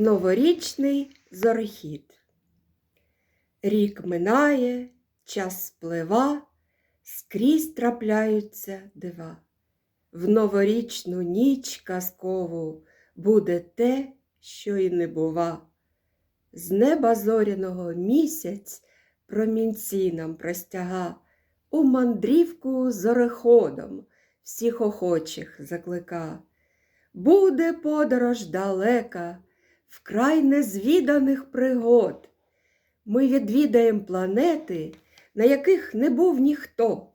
Новорічний зорехід. Рік минає, час сплива, скрізь трапляються дива. В новорічну ніч казкову буде те, що й не бува. З неба зоряного місяць промінці нам простяга, у мандрівку зореходом всіх охочих заклика. Буде подорож далека, вкрай незвіданих пригод. Ми відвідаємо планети, на яких не був ніхто.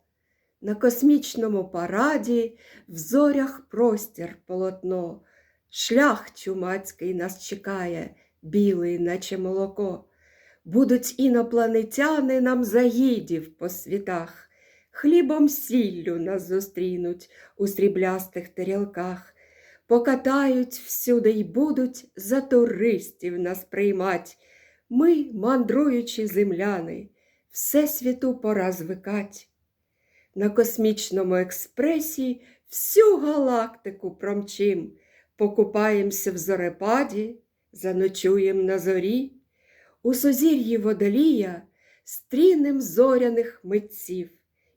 На космічному параді в зорях простір полотно. Шлях чумацький нас чекає, білий, наче молоко. Будуть інопланетяни нам загідів по світах, хлібом сіллю нас зустрінуть у сріблястих тарілках, покатають всюди й будуть за туристів нас приймать. Ми, мандруючі земляни, всесвіту пора звикать. На космічному експресі всю галактику промчим, покупаємося в зорепаді, заночуєм на зорі, у сузір'ї водолія стрінем зоряних митців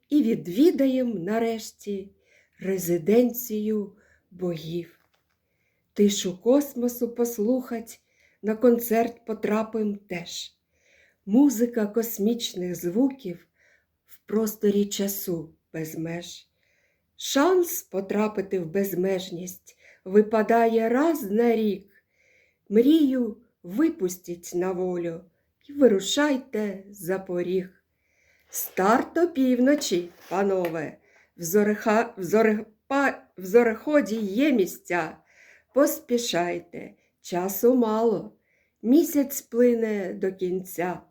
і відвідаєм нарешті резиденцію богів. Тишу космосу послухать, на концерт потрапим теж. Музика космічних звуків в просторі часу без меж. Шанс потрапити в безмежність випадає раз на рік. Мрію випустіть на волю і вирушайте за поріг. Старт опівночі, панове, в, зореха, в, зорепа, в зореході є місця. Поспішайте, часу мало, місяць плине до кінця.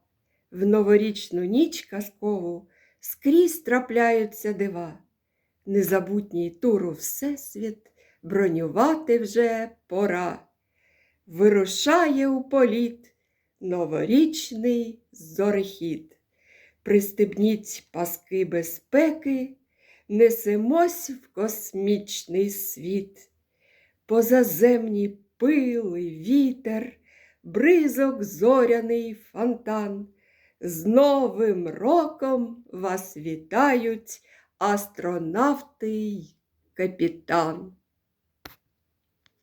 В новорічну ніч казкову скрізь трапляються дива. Незабутній туру Всесвіт бронювати вже пора. Вирушає у політ новорічний зорехід. Пристебніть паски безпеки, несемось в космічний світ. Позаземні пили, вітер, бризок зоряний фонтан. З Новим роком вас вітають астронавти й капітан.